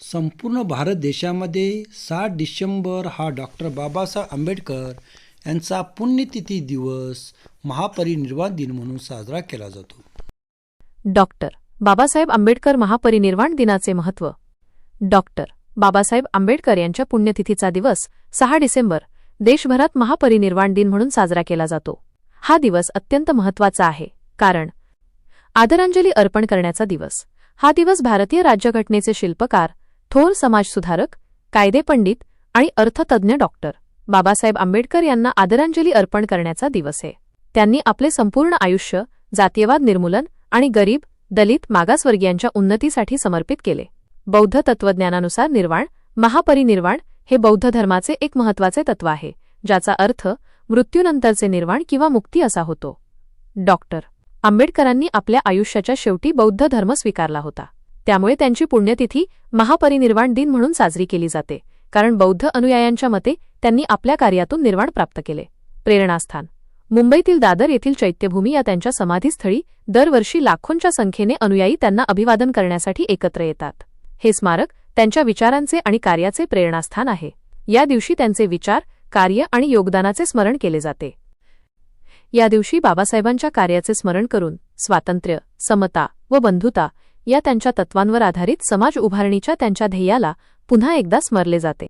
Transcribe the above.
संपूर्ण भारत देशामध्ये सात डिसेंबर हा डॉक्टर बाबासाहेब आंबेडकर यांचा पुण्यतिथी दिवस महापरिनिर्वाण दिन म्हणून साजरा केला जातो. डॉक्टर बाबासाहेब आंबेडकर महापरिनिर्वाण दिनाचे महत्त्व डॉक्टर बाबासाहेब आंबेडकर यांच्या पुण्यतिथीचा दिवस सहा डिसेंबर देशभरात महापरिनिर्वाण दिन म्हणून साजरा केला जातो. हा दिवस अत्यंत महत्त्वाचा आहे कारण आदरांजली अर्पण करण्याचा दिवस. हा दिवस भारतीय राज्यघटनेचे शिल्पकार थोर समाजसुधारक कायदेपंडित आणि अर्थतज्ञ डॉक्टर बाबासाहेब आंबेडकर यांना आदरांजली अर्पण करण्याचा दिवस आहे. त्यांनी आपले संपूर्ण आयुष्य जातीयवाद निर्मूलन आणि गरीब दलित मागासवर्गीयांच्या उन्नतीसाठी समर्पित केले. बौद्ध तत्वज्ञानानुसार निर्वाण महापरिनिर्वाण हे बौद्ध धर्माचे एक महत्त्वाचे तत्व आहे ज्याचा अर्थ मृत्यूनंतरचे निर्वाण किंवा मुक्ती असा होतो. डॉक्टर आंबेडकरांनी आपल्या आयुष्याच्या शेवटी बौद्ध धर्म स्वीकारला होता. त्यामुळे त्यांची पुण्यतिथी महापरिनिर्वाण दिन म्हणून साजरी केली जाते कारण बौद्ध अनुयायांच्या मते त्यांनी आपल्या कार्यातून निर्वाण प्राप्त केले. प्रेरणास्थान. मुंबईतील दादर येथील चैत्यभूमी या त्यांच्या समाधीस्थळी दरवर्षी लाखोंच्या संख्येने अनुयायी त्यांना अभिवादन करण्यासाठी एकत्र येतात. हे स्मारक त्यांच्या विचारांचे आणि कार्याचे प्रेरणास्थान आहे. या दिवशी त्यांचे विचार कार्य आणि योगदानाचे स्मरण केले जाते. या दिवशी बाबासाहेबांच्या कार्याचे स्मरण करून स्वातंत्र्य समता व बंधुता या त्यांच्या तत्वांवर आधारित समाज उभारणीच्या त्यांच्या ध्येयाला पुन्हा एकदा स्मरले जाते.